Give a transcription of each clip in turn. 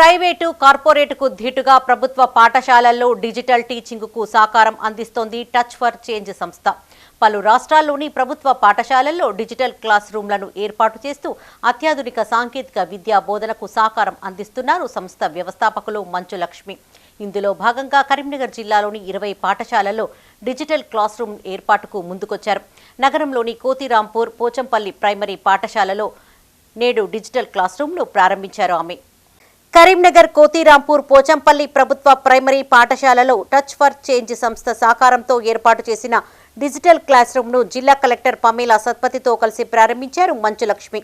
Private కార్పొరేటుకు ధీటుగా ప్రభుత్వ పాఠశాలల్లో డిజిటల్ టీచింగ్కు సాకారం అందిస్తోంది టచ్ ఫర్ చేంజ్ సంస్థ. పలు రాష్ట్రాల్లోని ప్రభుత్వ పాఠశాలల్లో డిజిటల్ క్లాస్ రూమ్లను ఏర్పాటు చేస్తూ అత్యాధునిక సాంకేతిక విద్యా బోధనకు సాకారం అందిస్తున్నారు సంస్థ వ్యవస్థాపకులు మంచు లక్ష్మి ఇందులో భాగంగా కరీంనగర్ జిల్లాలోని ఇరవై పాఠశాలల్లో డిజిటల్ క్లాస్ రూమ్ ఏర్పాటుకు ముందుకొచ్చారు. నగరంలోని కోతిరాంపూర్ పోచంపల్లి ప్రైమరీ పాఠశాలలో నేడు డిజిటల్ క్లాస్ రూమ్ను ప్రారంభించారు ఆమె. కరీంనగర్ కోతిరాంపూర్ పోచంపల్లి ప్రభుత్వ ప్రైమరీ పాఠశాలలో టచ్ ఫర్ చేంజ్ సంస్థ సహకారంతో ఏర్పాటు చేసిన డిజిటల్ క్లాస్ రూమ్ను జిల్లా కలెక్టర్ పమేలా సత్పతితో కలిసి ప్రారంభించారు మంచులక్ష్మి.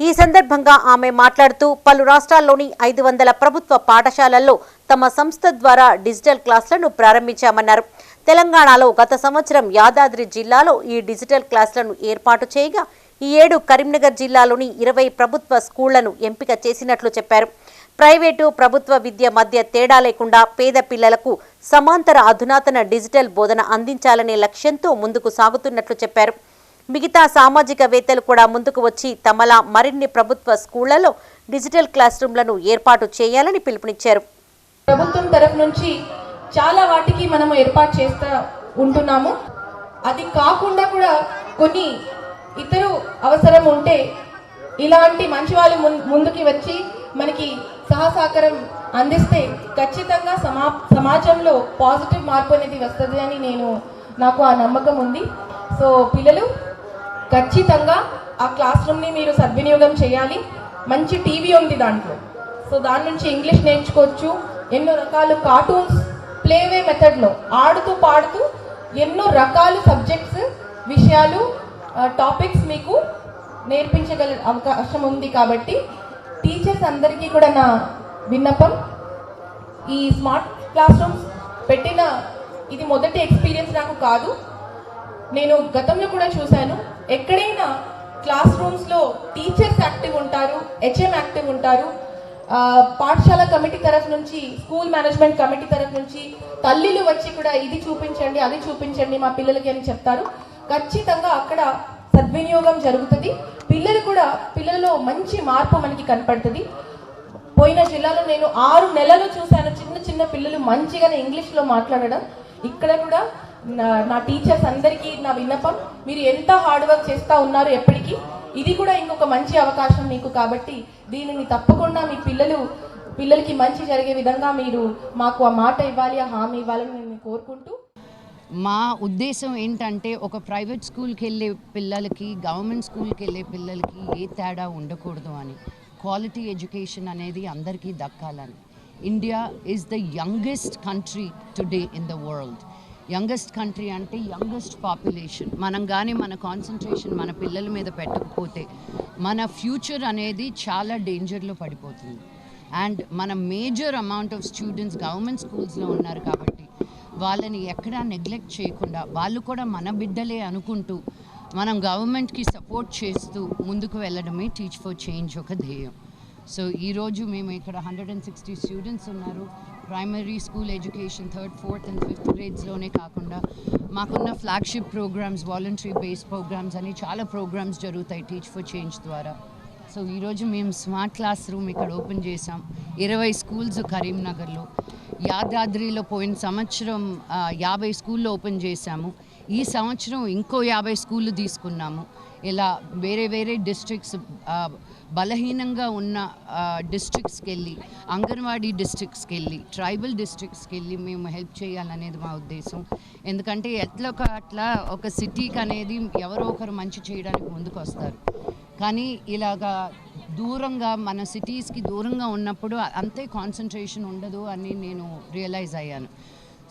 ఈ సందర్భంగా ఆమె మాట్లాడుతూ పలు రాష్ట్రాల్లోని ఐదు వందల ప్రభుత్వ పాఠశాలల్లో తమ సంస్థ ద్వారా డిజిటల్ క్లాసులను ప్రారంభించామన్నారు. తెలంగాణలో గత సంవత్సరం యాదాద్రి జిల్లాలో ఈ డిజిటల్ క్లాసులను ఏర్పాటు చేయగా ఈ ఏడు కరీంనగర్ జిల్లాలోని ఇరవై ప్రభుత్వ స్కూళ్ళను ఎంపిక చేసినట్లు చెప్పారు. ప్రైవేటు ప్రభుత్వ విద్య మధ్య తేడా లేకుండా పేద పిల్లలకు సమాంతర అధునాతన డిజిటల్ బోధన అందించాలనే లక్ష్యంతో ముందుకు సాగుతున్నట్లు చెప్పారు. మిగతా సామాజికవేత్తలు కూడా ముందుకు వచ్చి తమలా మరిన్ని ప్రభుత్వ స్కూళ్ళలో డిజిటల్ క్లాస్ రూమ్లను ఏర్పాటు చేయాలని పిలుపునిచ్చారు. ప్రభుత్వం తరఫు నుంచి చాలా వాటికి మనము ఏర్పాటు చేస్తూ ఉంటున్నాము. అది కాకుండా కూడా కొన్ని ఇతరు అవసరం ఉంటే ఇలాంటి మంచి వాళ్ళు ముందుకి వచ్చి మనకి సహసహకారం అందిస్తే ఖచ్చితంగా సమా సమాజంలో పాజిటివ్ మార్పు అనేది వస్తుంది అని నేను నాకు ఆ నమ్మకం ఉంది. సో పిల్లలు ఖచ్చితంగా ఆ క్లాస్ రూమ్ని మీరు సద్వినియోగం చేయాలి. మంచి టీవీ ఉంది దాంట్లో. సో దాని నుంచి ఇంగ్లీష్ నేర్చుకోవచ్చు. ఎన్నో రకాల కార్టూన్స్ ప్లేవే మెథడ్లో ఆడుతూ పాడుతూ ఎన్నో రకాల సబ్జెక్ట్స్ విషయాలు టాపిక్స్ మీకు నేర్పించగల అవకాశం ఉంది కాబట్టి టీచర్స్ అందరికీ కూడా నా విన్నపం. ఈ స్మార్ట్ క్లాస్ రూమ్స్ పెట్టిన ఇది మొదటి ఎక్స్పీరియన్స్ నాకు కాదు. నేను గతంలో కూడా చూశాను. ఎక్కడైనా క్లాస్ రూమ్స్లో టీచర్స్ యాక్టివ్ ఉంటారు హెచ్ఎం యాక్టివ్ ఉంటారు. పాఠశాల కమిటీ తరఫు నుంచి స్కూల్ మేనేజ్మెంట్ కమిటీ తరఫు నుంచి తల్లిలు వచ్చి కూడా ఇది చూపించండి అది చూపించండి మా పిల్లలకి అని చెప్తారు. ఖచ్చితంగా అక్కడ సద్వినియోగం జరుగుతుంది. పిల్లలు కూడా పిల్లలలో మంచి మార్పు మనకి కనపడుతుంది. పోయిన జిల్లాలో నేను ఆరు నెలలు చూశాను. చిన్న చిన్న పిల్లలు మంచిగానే ఇంగ్లీష్లో మాట్లాడడం. ఇక్కడ కూడా నా నా టీచర్స్ అందరికీ నా విన్నపం మీరు ఎంత హార్డ్ వర్క్ చేస్తూ ఉన్నారు ఎప్పటికీ ఇది కూడా ఇంకొక మంచి అవకాశం మీకు కాబట్టి దీనిని తప్పకుండా మీ పిల్లలు పిల్లలకి మంచి జరిగే విధంగా మీరు మాకు ఆ మాట ఇవ్వాలి ఆ హామీ ఇవ్వాలని నేను కోరుకుంటూ మా ఉద్దేశం ఏంటంటే ఒక ప్రైవేట్ స్కూల్కి వెళ్ళే పిల్లలకి గవర్నమెంట్ స్కూల్కి వెళ్ళే పిల్లలకి ఏ తేడా ఉండకూడదు అని క్వాలిటీ ఎడ్యుకేషన్ అనేది అందరికీ దక్కాలని. India is the youngest country today in the world. Youngest country అంటే యంగెస్ట్ పాపులేషన్. మనం కానీ మన కాన్సన్ట్రేషన్ మన పిల్లల మీద పెట్టకపోతే మన ఫ్యూచర్ అనేది చాలా డేంజర్లో పడిపోతుంది. అండ్ మన major amount of students government స్కూల్స్లో ఉన్నారు కాబట్టి వాళ్ళని ఎక్కడా నెగ్లెక్ట్ చేయకుండా వాళ్ళు కూడా మన బిడ్డలే అనుకుంటూ మనం గవర్నమెంట్కి సపోర్ట్ చేస్తూ ముందుకు వెళ్ళడమే టీచ్ ఫర్ చేంజ్ ఒక ధ్యేయం. సో ఈరోజు మేము ఇక్కడ హండ్రెడ్ అండ్ సిక్స్టీ స్టూడెంట్స్ ఉన్నారు. Primary school education third fourth and fifth గ్రేడ్స్లోనే కాకుండా మాకున్న flagship programs voluntary based programs అని చాలా ప్రోగ్రామ్స్ జరుగుతాయి టీచ్ ఫర్ చేంజ్ ద్వారా. సో ఈరోజు మేము స్మార్ట్ క్లాస్ రూమ్ ఇక్కడ ఓపెన్ చేసాం ఇరవై స్కూల్స్ కరీంనగర్లో. యాదాద్రిలో పోయిన సంవత్సరం యాభై స్కూల్లో ఓపెన్ చేశాము. ఈ సంవత్సరం ఇంకో యాభై స్కూళ్ళు తీసుకున్నాము. ఇలా వేరే వేరే డిస్ట్రిక్ట్స్ బలహీనంగా ఉన్న డిస్ట్రిక్ట్స్కి వెళ్ళి అంగన్వాడీ డిస్ట్రిక్ట్స్కి వెళ్ళి ట్రైబల్ డిస్ట్రిక్ట్స్కి వెళ్ళి మేము హెల్ప్ చేయాలనేది మా ఉద్దేశం. ఎందుకంటే ఎట్లా ఒక అట్లా ఒక సిటీకి అనేది ఎవరో ఒకరు మంచి చేయడానికి ముందుకు వస్తారు కానీ ఇలాగా దూరంగా మన సిటీస్కి దూరంగా ఉన్నప్పుడు అంతే కాన్సన్ట్రేషన్ ఉండదు అని నేను రియలైజ్ అయ్యాను.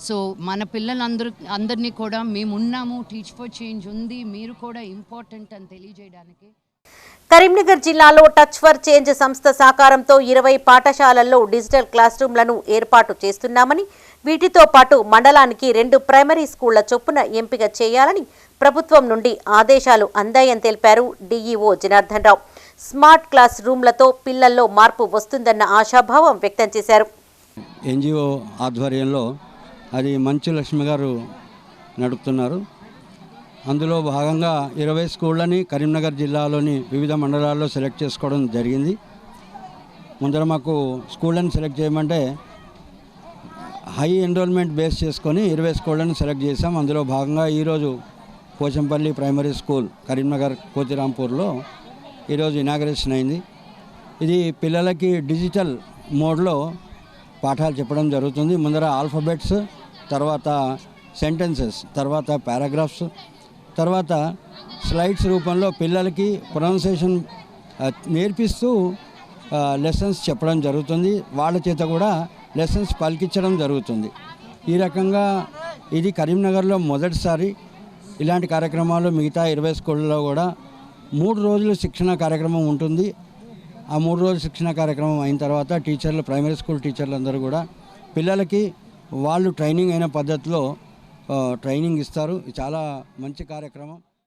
సో మన పిల్లలందరూ అందరినీ కూడా మేము ఉన్నాము టీచ్ ఫర్ చేంజ్ ఉంది మీరు కూడా ఇంపార్టెంట్ అని తెలియజేయడానికి. కరీంనగర్ జిల్లాలో టచ్ ఫర్ చేంజ్ సంస్థ సహకారంతో ఇరవై పాఠశాలల్లో డిజిటల్ క్లాస్ రూమ్లను ఏర్పాటు చేస్తున్నామని వీటితో పాటు మండలానికి రెండు ప్రైమరీ స్కూళ్ళ చొప్పున ఎంపిక చేయాలని ప్రభుత్వం నుండి ఆదేశాలు అందాయని తెలిపారు DEO Janardhan Rao. Smart class రూమ్లతో పిల్లల్లో మార్పు వస్తుందన్న ఆశాభావం వ్యక్తం చేశారు. ఎన్జిఓ ఆధ్వర్యంలో అది మంచు లక్ష్మి గారు నడుపుతున్నారు. అందులో భాగంగా ఇరవై స్కూళ్ళని కరీంనగర్ జిల్లాలోని వివిధ మండలాల్లో సెలెక్ట్ చేసుకోవడం జరిగింది. ముందర మాకు స్కూళ్ళని సెలెక్ట్ చేయమంటే హై ఎన్రోల్మెంట్ బేస్ చేసుకొని ఇరవై స్కూళ్ళని సెలెక్ట్ చేసాం అందులో భాగంగా ఈరోజు పోచంపల్లి ప్రైమరీ స్కూల్ కరీంనగర్ కోతిరాంపూర్లో ఈరోజు ఇనాగరేషన్ అయింది. ఇది పిల్లలకి డిజిటల్ మోడ్లో పాఠాలు చెప్పడం జరుగుతుంది. ముందర ఆల్ఫబెట్స్ తర్వాత సెంటెన్సెస్ తర్వాత పారాగ్రాఫ్స్ తర్వాత స్లైడ్స్ రూపంలో పిల్లలకి ప్రొనౌన్సేషన్ నేర్పిస్తూ లెసన్స్ చెప్పడం జరుగుతుంది. వాళ్ళ చేత కూడా లెసన్స్ పలికించడం జరుగుతుంది. ఈ రకంగా ఇది కరీంనగర్లో మొదటిసారి. ఇలాంటి కార్యక్రమాలు మిగతా ఇరవై స్కూళ్ళలో కూడా మూడు రోజులు శిక్షణ కార్యక్రమం ఉంటుంది. ఆ మూడు రోజుల శిక్షణ కార్యక్రమం అయిన తర్వాత టీచర్లు ప్రైమరీ స్కూల్ టీచర్లు అందరూ కూడా పిల్లలకి వాళ్ళు ట్రైనింగ్ అయిన పద్ధతిలో ట్రైనింగ్ ఇస్తారు. చాలా మంచి కార్యక్రమం.